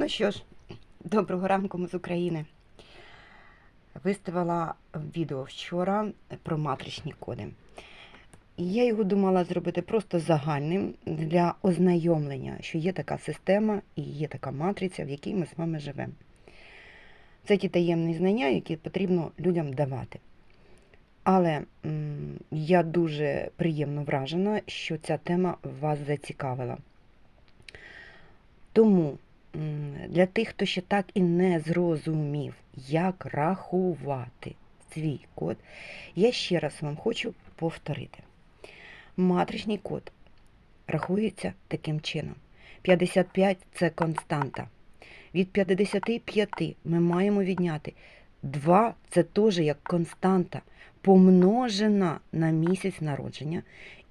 Ну що ж, доброго ранку ми з України. Виставила відео вчора про матричні коди. І я його думала зробити просто загальним для ознайомлення, що є така система і є така матриця, в якій ми з вами живемо. Це ті таємні знання, які потрібно людям давати. Але м, я дуже приємно вражена, що ця тема вас зацікавила. Тому для тих, хто ще так і не зрозумів, як рахувати свій код, я ще раз вам хочу повторити. Матричний код рахується таким чином. 55 це константа. Від 55 ми маємо відняти 2 це теж як константа, помножена на місяць народження.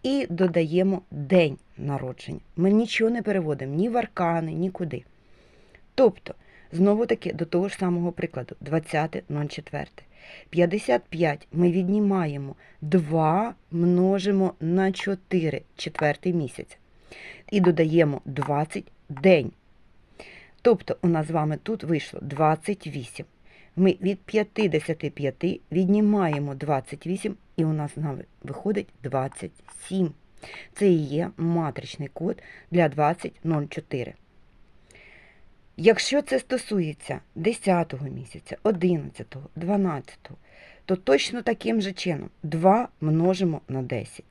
І додаємо день народження. Ми нічого не переводимо ні в аркани, нікуди. Тобто, знову таки до того ж самого прикладу, 20.04. 55 ми віднімаємо 2 множимо на 4, четвертий місяць. І додаємо 20 день. Тобто, у нас з вами тут вийшло 28. Ми від 55 віднімаємо 28, і у нас виходить 27. Це і є матричний код для 2004. Якщо це стосується 10 місяця, 11, 12, то точно таким же чином 2 множимо на 10,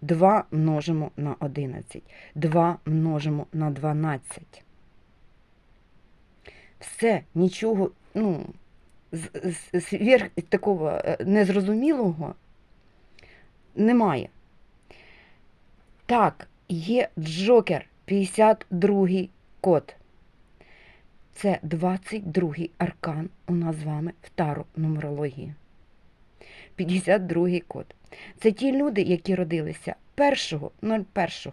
2 множимо на 11, 2 множимо на 12. Все, нічого, ну, з- з- такого е, незрозумілого немає. Так, є Джокер 52 код. Це 22-й аркан у нас з вами в таро нумерології. 52-й код. Це ті люди, які родилися 1.01.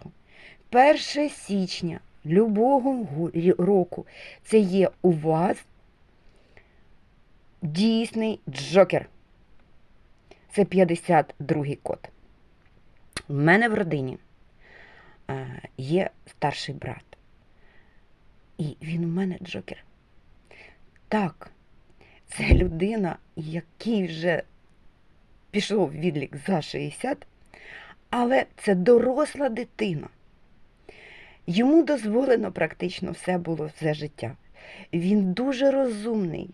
1 січня любого року. Це є у вас дійсний джокер. Це 52-й код. У мене в родині е, є старший брат. І він у мене джокер. Так, це людина, який вже пішов відлік за 60, але це доросла дитина. Йому дозволено практично все було все життя. Він дуже розумний,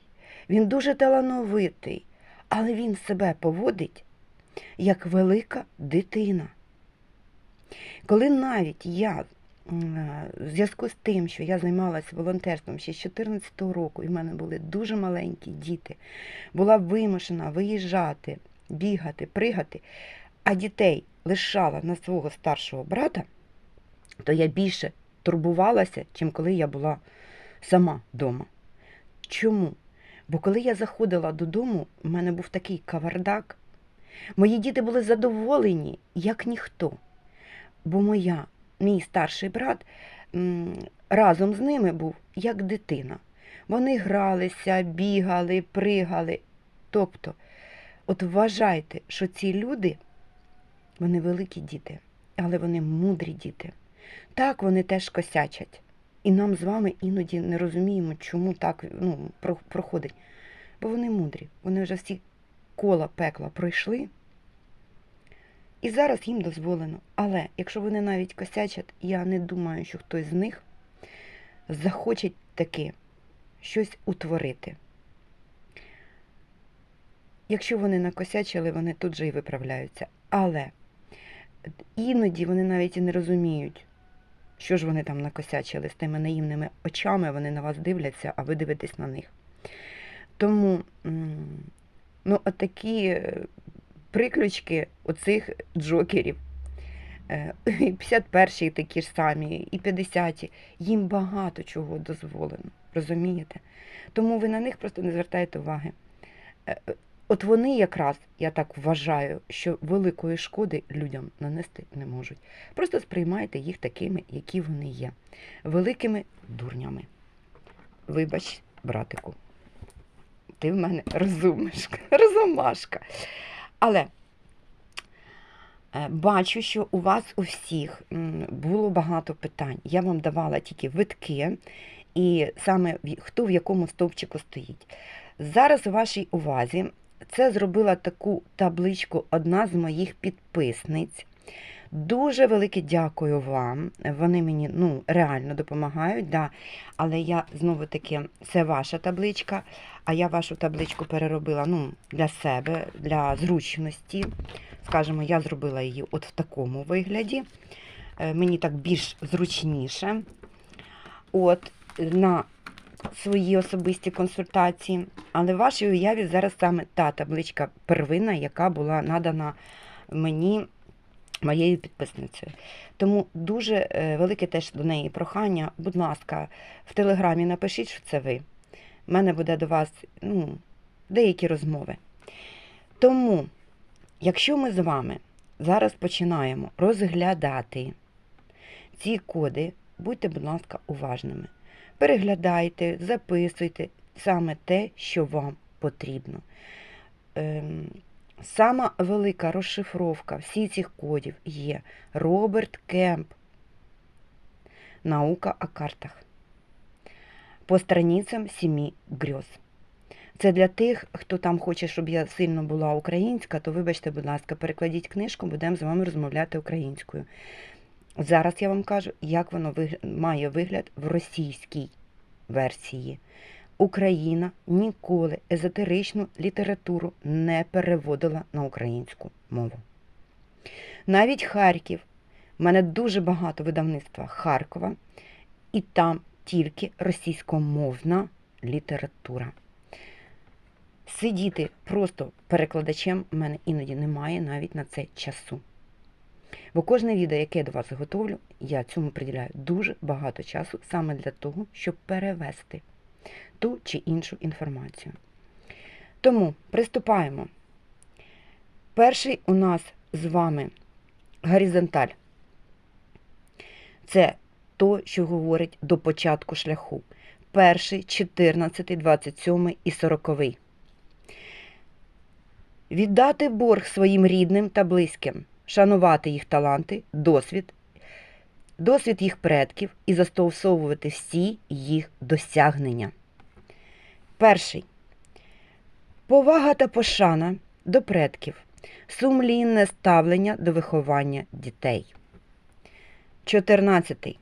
він дуже талановитий, але він себе поводить як велика дитина. Коли навіть я в зв'язку з тим, що я займалася волонтерством ще з 14 року, і в мене були дуже маленькі діти, була вимушена виїжджати, бігати, пригати, а дітей лишала на свого старшого брата, то я більше турбувалася, чим коли я була сама вдома. Чому? Бо коли я заходила додому, в мене був такий кавардак. Мої діти були задоволені, як ніхто. Бо моя, мій старший брат разом з ними був як дитина. Вони гралися, бігали, пригали. Тобто, от вважайте, що ці люди, вони великі діти, але вони мудрі діти. Так, вони теж косячать. І нам з вами іноді не розуміємо, чому так ну, проходить. Бо вони мудрі, вони вже всі кола пекла пройшли. І зараз їм дозволено. Але якщо вони навіть косячать, я не думаю, що хтось з них захоче таки щось утворити. Якщо вони накосячили, вони тут же і виправляються. Але іноді вони навіть і не розуміють, що ж вони там накосячили з тими наївними очами, вони на вас дивляться, а ви дивитесь на них. Тому ну, отакі е, приключки оцих джокерів. Е, 51-й такі ж самі, і 50-ті. Їм багато чого дозволено, розумієте? Тому ви на них просто не звертаєте уваги. Е, е, От вони якраз, я так вважаю, що великої шкоди людям нанести не можуть. Просто сприймайте їх такими, які вони є. Великими дурнями. Вибач, братику, ти в мене розумишка, розумашка. Але е, бачу, що у вас у всіх було багато питань. Я вам давала тільки витки і саме хто в якому стовпчику стоїть. Зараз у вашій увазі це зробила таку табличку одна з моїх підписниць. Дуже велике дякую вам. Вони мені ну, реально допомагають, да. але я знову таки, це ваша табличка, а я вашу табличку переробила ну, для себе, для зручності. Скажімо, я зробила її от в такому вигляді. Е, Мені так більш зручніше. От, на свої особисті консультації. Але в вашій уяві зараз саме та табличка первинна, яка була надана мені моєю підписницею. Тому дуже е, велике теж до неї прохання. Будь ласка, в телеграмі напишіть, що це ви. У мене буде до вас ну, деякі розмови. Тому, якщо ми з вами зараз починаємо розглядати ці коди, будьте, будь ласка, уважними. Переглядайте, записуйте саме те, що вам потрібно. Сама велика розшифровка всіх цих кодів є Роберт Кемп. Наука о картах. По страницям сімі грьоз. Це для тих, хто там хоче, щоб я сильно була українська, то вибачте, будь ласка, перекладіть книжку, будемо з вами розмовляти українською. Зараз я вам кажу, як воно має вигляд в російській версії. Україна ніколи езотеричну літературу не переводила на українську мову. Навіть Харків, в мене дуже багато видавництва Харкова, і там тільки російськомовна література. Сидіти просто перекладачем в мене іноді немає навіть на це часу. Бо кожне відео, яке я до вас готовлю, я цьому приділяю дуже багато часу саме для того, щоб перевести ту чи іншу інформацію. Тому приступаємо. Перший у нас з вами горизонталь. Це то, що говорить до початку шляху. Перший, 14, 27 і 40. Віддати борг своїм рідним та близьким, шанувати їх таланти, досвід, досвід їх предків і застосовувати всі їх досягнення. Перший. Повага та пошана до предків. Сумлінне ставлення до виховання дітей. 14.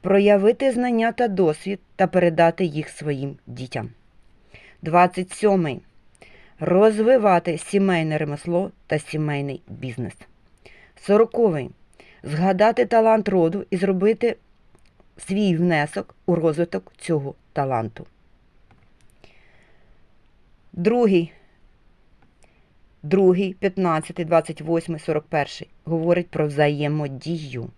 Проявити знання та досвід та передати їх своїм дітям. 27. Розвивати сімейне ремесло та сімейний бізнес. 40. Згадати талант роду і зробити свій внесок у розвиток цього таланту. Другий, другий, 15, 28, 41 говорить про взаємодію.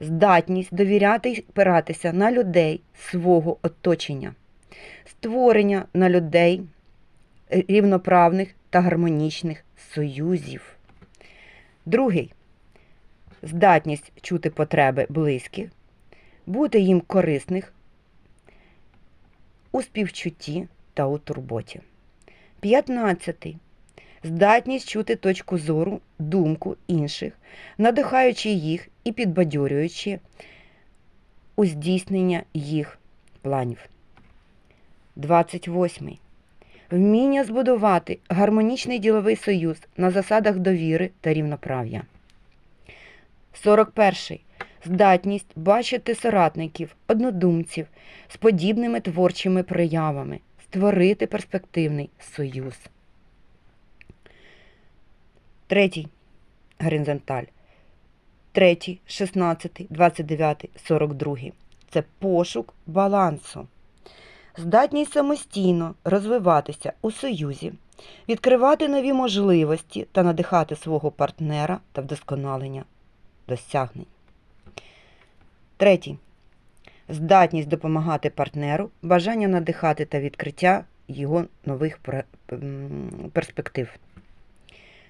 Здатність довіряти й спиратися на людей свого оточення, створення на людей рівноправних та гармонічних союзів. Другий здатність чути потреби близьких, бути їм корисних у співчутті та у турботі. 15. Здатність чути точку зору, думку інших, надихаючи їх і підбадьорюючи у здійснення їх планів. 28. Вміння збудувати гармонічний діловий союз на засадах довіри та рівноправ'я. 41. Здатність бачити соратників, однодумців з подібними творчими проявами, створити перспективний союз. Третій горизонталь. Третій, 16, 29, 42. Це пошук балансу. Здатність самостійно розвиватися у союзі, відкривати нові можливості та надихати свого партнера та вдосконалення досягнень. Третій. Здатність допомагати партнеру, бажання надихати та відкриття його нових перспектив.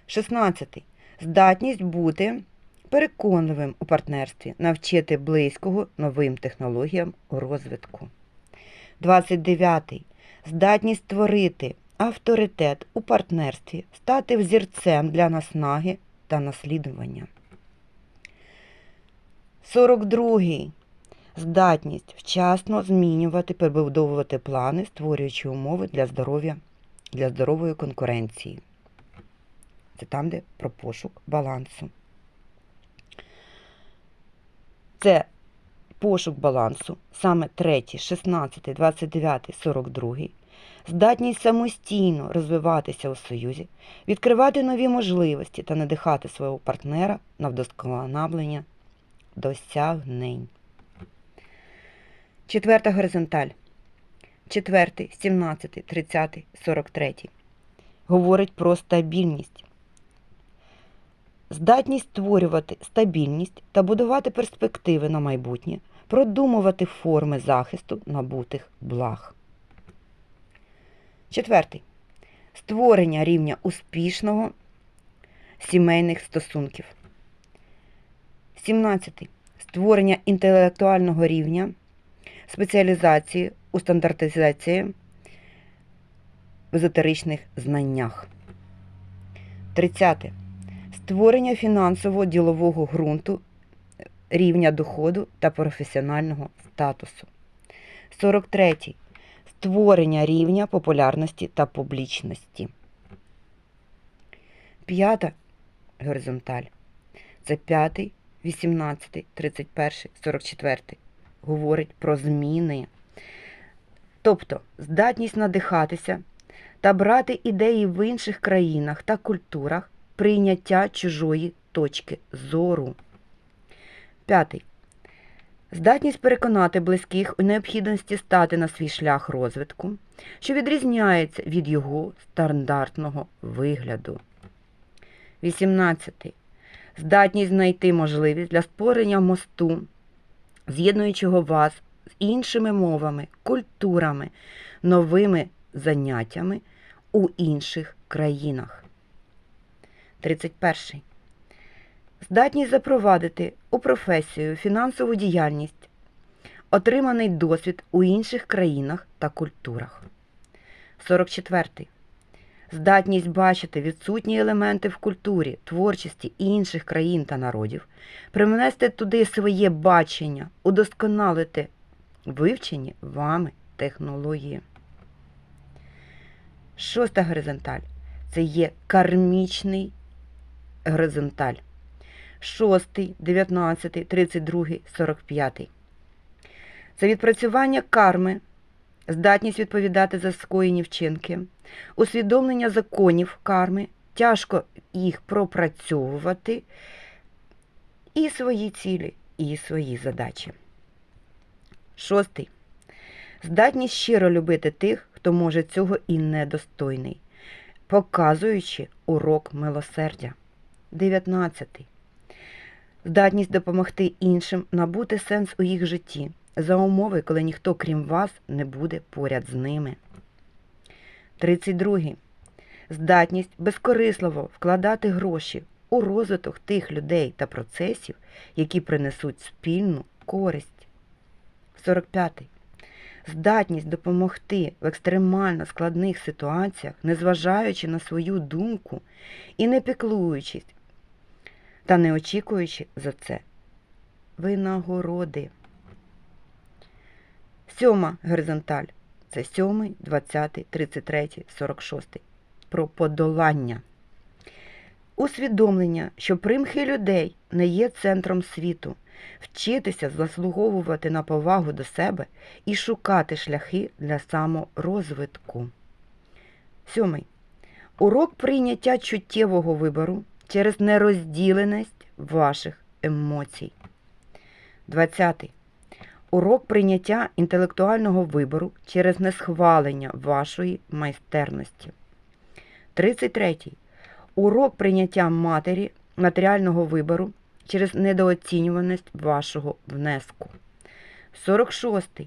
16. Здатність бути переконливим у партнерстві, навчити близького новим технологіям розвитку. 29. Здатність створити авторитет у партнерстві, стати взірцем для наснаги та наслідування. 42. Здатність вчасно змінювати, перебудовувати плани, створюючи умови для здоров'я, для здорової конкуренції. Це там, де про пошук балансу. Це пошук балансу, саме 3, 16, 29, 42, здатність самостійно розвиватися у союзі, відкривати нові можливості та надихати свого партнера на вдосконалення досягнень. Четверта горизонталь. Четвертий, 17, 30, 43. Говорить про стабільність. Здатність створювати стабільність та будувати перспективи на майбутнє, продумувати форми захисту набутих благ. Четвертий. Створення рівня успішного сімейних стосунків. 17. Створення інтелектуального рівня, спеціалізації у стандартизації в езотеричних знаннях. 30. Створення фінансово-ділового ґрунту рівня доходу та професіонального статусу. 43. Створення рівня популярності та публічності. П'ята горизонталь. Це п'ятий, 18, 31, 44. Говорить про зміни. Тобто здатність надихатися та брати ідеї в інших країнах та культурах прийняття чужої точки зору. П'ятий. Здатність переконати близьких у необхідності стати на свій шлях розвитку, що відрізняється від його стандартного вигляду. 18. Здатність знайти можливість для створення мосту, з'єднуючого вас з іншими мовами, культурами, новими заняттями у інших країнах. 31. Здатність запровадити у професію фінансову діяльність, отриманий досвід у інших країнах та культурах. 44. Здатність бачити відсутні елементи в культурі, творчості інших країн та народів, привнести туди своє бачення, удосконалити вивчені вами технології. Шоста горизонталь це є кармічний горизонталь. Шостий, 19, 32, 45. Це відпрацювання карми, здатність відповідати за скоєні вчинки, усвідомлення законів карми, тяжко їх пропрацьовувати, і свої цілі, і свої задачі. Шостий. Здатність щиро любити тих, хто може цього і недостойний, показуючи урок милосердя. 19. Здатність допомогти іншим набути сенс у їх житті за умови, коли ніхто, крім вас, не буде поряд з ними. 32. Здатність безкорисливо вкладати гроші у розвиток тих людей та процесів, які принесуть спільну користь. 45. Здатність допомогти в екстремально складних ситуаціях, незважаючи на свою думку і не піклуючись та не очікуючи за це винагороди. Сьома горизонталь це 7, 20, 33, 46. Про подолання. Усвідомлення, що примхи людей не є центром світу, вчитися заслуговувати на повагу до себе і шукати шляхи для саморозвитку. Сьомий. Урок прийняття чуттєвого вибору через нерозділеність ваших емоцій. 20. Урок прийняття інтелектуального вибору через несхвалення вашої майстерності. 33. Урок прийняття матері матеріального вибору через недооцінюваність вашого внеску. 46.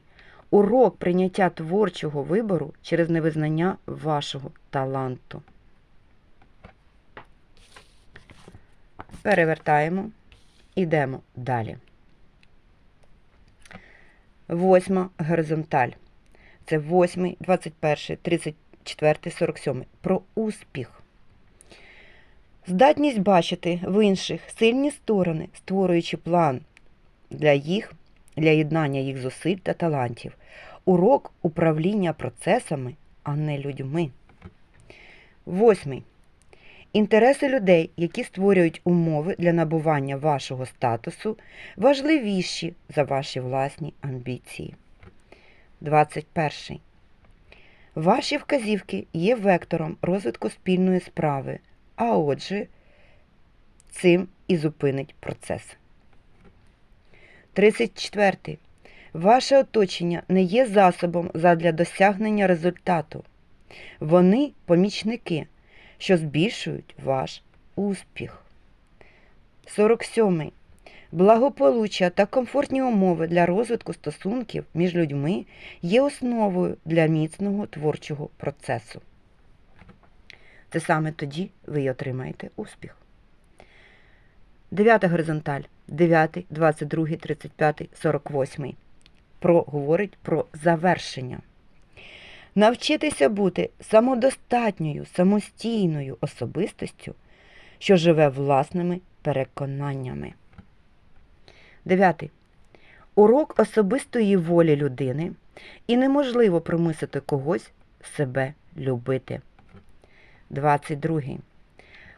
Урок прийняття творчого вибору через невизнання вашого таланту. Перевертаємо. Ідемо далі. Восьма горизонталь. Це 8, 21, 34, 47. Про успіх. Здатність бачити в інших сильні сторони, створюючи план для їх для єднання їх зусиль та талантів. Урок управління процесами, а не людьми. Восьмий. Інтереси людей, які створюють умови для набування вашого статусу, важливіші за ваші власні амбіції. 21. Ваші вказівки є вектором розвитку спільної справи, а отже, цим і зупинить процес. 34. Ваше оточення не є засобом задля досягнення результату. Вони помічники, що збільшують ваш успіх. 47. Благополуччя та комфортні умови для розвитку стосунків між людьми є основою для міцного творчого процесу. Це саме тоді ви й отримаєте успіх. Дев'ята горизонталь. 9, 22, 35, 48. Про, говорить про завершення. Навчитися бути самодостатньою, самостійною особистостю, що живе власними переконаннями. 9. Урок особистої волі людини і неможливо примусити когось себе любити. 22.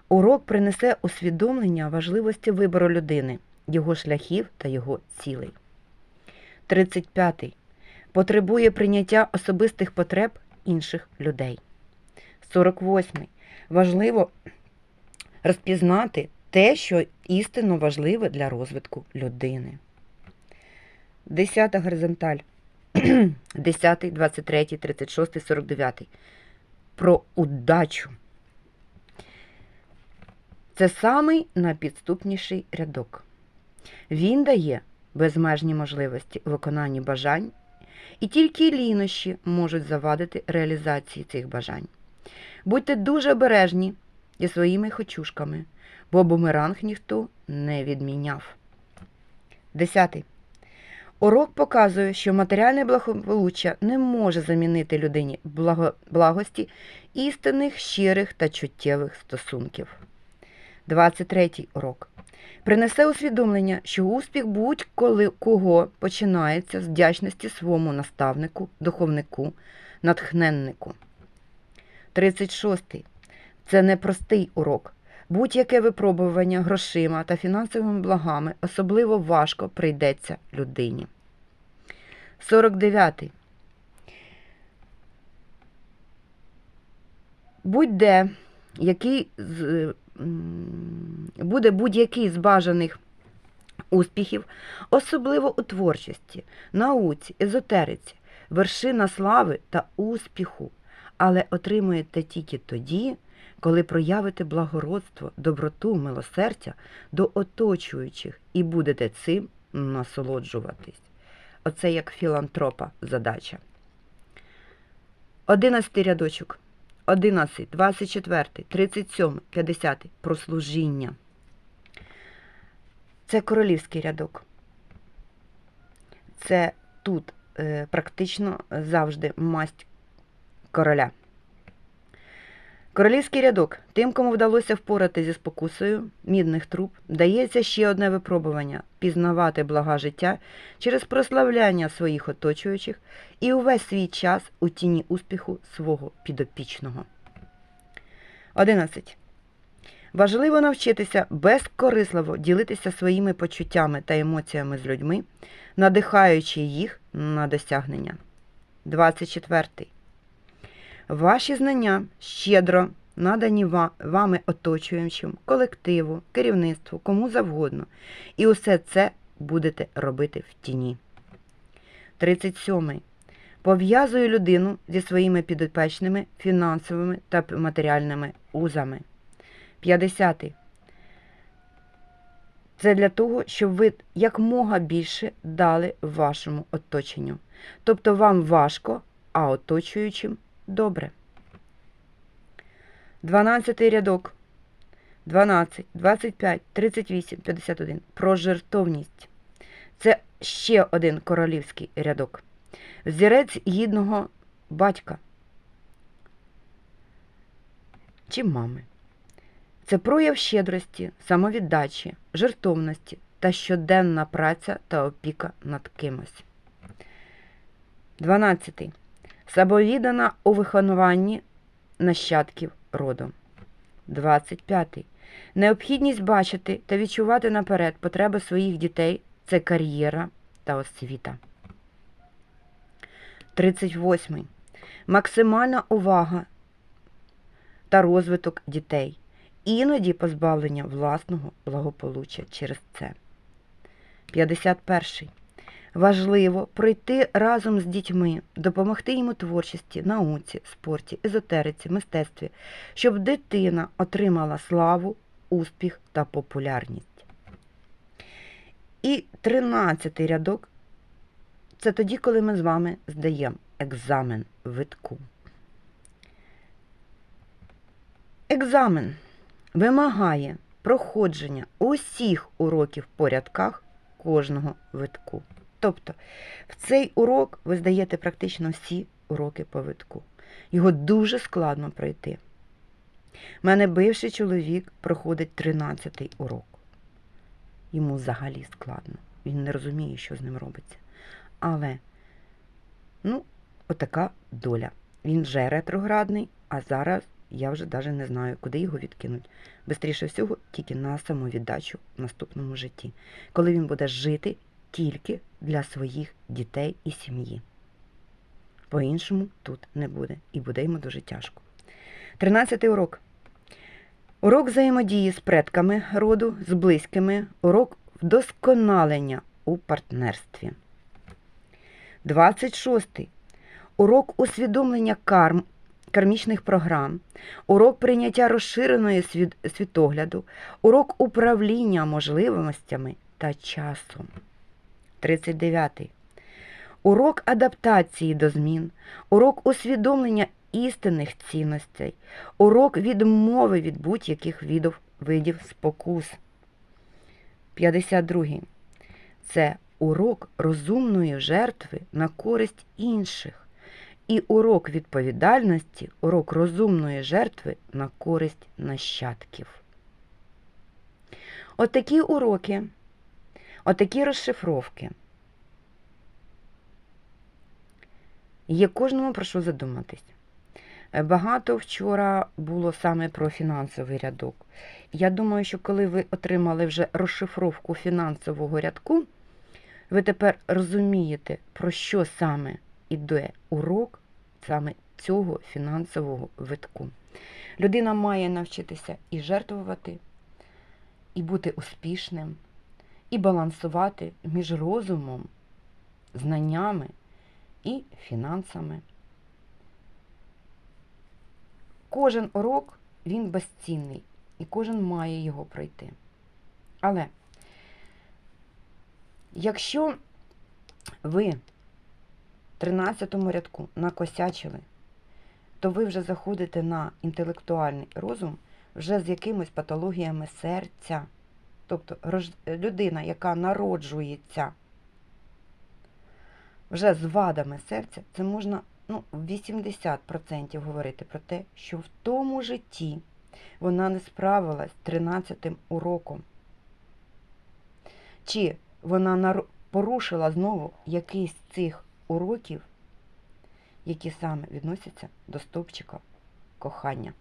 Урок принесе усвідомлення важливості вибору людини, його шляхів та його цілей. 35. Потребує прийняття особистих потреб інших людей. 48. Важливо розпізнати те, що істинно важливе для розвитку людини. 10 горизонталь. 10, 23, 36, 49. Про удачу. Це самий найпідступніший рядок. Він дає безмежні можливості у виконанні бажань, і тільки лінощі можуть завадити реалізації цих бажань. Будьте дуже обережні зі своїми хочушками, бо бумеранг ніхто не відміняв. Десятий. Урок показує, що матеріальне благополуччя не може замінити людині благо... благості істинних, щирих та чуттєвих стосунків. 23 урок. Принесе усвідомлення, що успіх будь-коли кого починається з вдячності своєму наставнику, духовнику, натхненнику. 36. Це непростий урок. Будь-яке випробування грошима та фінансовими благами особливо важко прийдеться людині. 49. Будь-де, який з, буде будь-який з бажаних успіхів, особливо у творчості, науці, езотериці, вершина слави та успіху, але отримуєте тільки тоді, коли проявите благородство, доброту, милосердя до оточуючих і будете цим насолоджуватись. Оце як філантропа задача. Одинадцятий рядочок. 11, 24, 37, 50 про служіння. Це королівський рядок. Це тут е, практично завжди масть короля. Королівський рядок. Тим, кому вдалося впорати зі спокусою мідних труб, дається ще одне випробування пізнавати блага життя через прославляння своїх оточуючих і увесь свій час у тіні успіху свого підопічного. 11. Важливо навчитися безкорисливо ділитися своїми почуттями та емоціями з людьми, надихаючи їх на досягнення. 24. Ваші знання щедро надані вами оточуючим, колективу, керівництву, кому завгодно. І усе це будете робити в тіні. 37. Пов'язує людину зі своїми підопечними фінансовими та матеріальними узами. 50. Це для того, щоб ви якмога більше дали вашому оточенню. Тобто вам важко, а оточуючим добре. 12 рядок. 12, 25, 38, 51. Про жертовність. Це ще один королівський рядок. Взірець гідного батька чи мами. Це прояв щедрості, самовіддачі, жертовності та щоденна праця та опіка над кимось. 12. Самовіддана у вихованні нащадків роду. 25. Необхідність бачити та відчувати наперед потреби своїх дітей це кар'єра та освіта. 38. Максимальна увага та розвиток дітей. Іноді позбавлення власного благополуччя через це. 51. Важливо пройти разом з дітьми, допомогти їм у творчості, науці, спорті, езотериці, мистецтві, щоб дитина отримала славу, успіх та популярність. І 13 рядок це тоді, коли ми з вами здаємо екзамен витку. Екзамен вимагає проходження усіх уроків по рядках кожного витку. Тобто в цей урок ви здаєте практично всі уроки по витку. Його дуже складно пройти. У мене бивший чоловік проходить 13-й урок. Йому взагалі складно. Він не розуміє, що з ним робиться. Але, ну, отака доля. Він вже ретроградний, а зараз я вже навіть не знаю, куди його відкинуть. Бистріше всього, тільки на самовіддачу в наступному житті, коли він буде жити тільки для своїх дітей і сім'ї. По-іншому тут не буде, і буде йому дуже тяжко. Тринадцятий урок. Урок взаємодії з предками роду, з близькими, урок вдосконалення у партнерстві. 26. Урок усвідомлення карм, кармічних програм, урок прийняття розширеної світогляду, урок управління можливостями та часом. 39. Урок адаптації до змін, урок усвідомлення істинних цінностей, урок відмови від будь-яких видів, спокус. 52. Це урок розумної жертви на користь інших. І урок відповідальності, урок розумної жертви на користь нащадків. Отакі уроки, отакі розшифровки. Є кожному про що задуматись. Е, Багато вчора було саме про фінансовий рядок. Я думаю, що коли ви отримали вже розшифровку фінансового рядку, ви тепер розумієте, про що саме іде урок саме цього фінансового витку. Людина має навчитися і жертвувати, і бути успішним, і балансувати між розумом, знаннями і фінансами. Кожен урок він безцінний, і кожен має його пройти. Але якщо ви в 13 рядку накосячили, то ви вже заходите на інтелектуальний розум вже з якимись патологіями серця. Тобто людина, яка народжується вже з вадами серця, це можна ну, 80% говорити про те, що в тому житті вона не справилась з 13 уроком. Чи вона порушила знову якийсь з цих уроків, які саме відносяться до стовпчика кохання.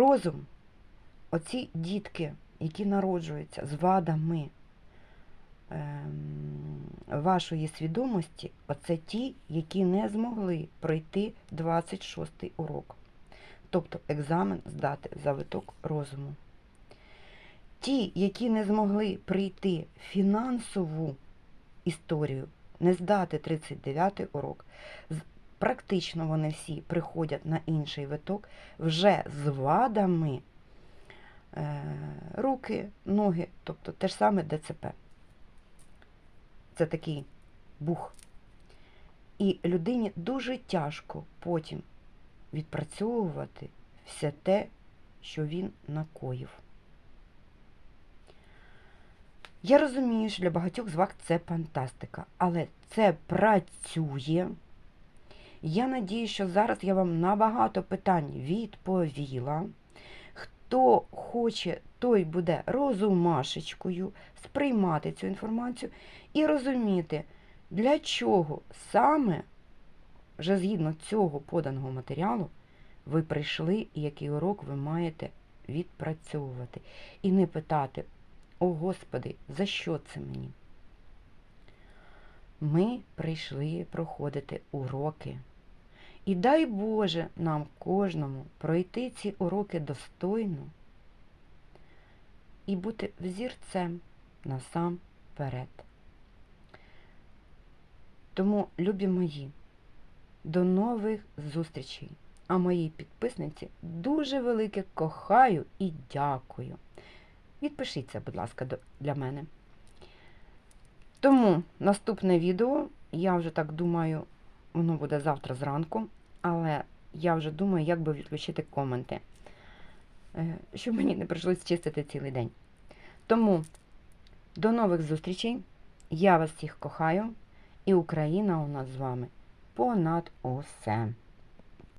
Розум, оці дітки, які народжуються з вадами ем, вашої свідомості, оце ті, які не змогли пройти 26-й урок. Тобто екзамен здати за виток розуму. Ті, які не змогли прийти фінансову історію, не здати 39-й урок, з- практично вони всі приходять на інший виток вже з вадами е, руки, ноги, тобто те ж саме ДЦП. Це такий бух. І людині дуже тяжко потім відпрацьовувати все те, що він накоїв. Я розумію, що для багатьох з вас це фантастика, але це працює. Я надію, що зараз я вам на багато питань відповіла. Хто хоче, той буде розумашечкою сприймати цю інформацію і розуміти, для чого саме, вже згідно цього поданого матеріалу, ви прийшли і який урок ви маєте відпрацьовувати. І не питати, о Господи, за що це мені? Ми прийшли проходити уроки. І дай Боже нам кожному пройти ці уроки достойно і бути взірцем насамперед. Тому, любі мої, до нових зустрічей! А моїй підписниці дуже велике кохаю і дякую. Відпишіться, будь ласка, для мене. Тому наступне відео, я вже так думаю, воно буде завтра зранку, але я вже думаю, як би відключити коменти, е, щоб мені не прийшлось чистити цілий день. Тому до нових зустрічей. Я вас всіх кохаю, і Україна у нас з вами понад усе.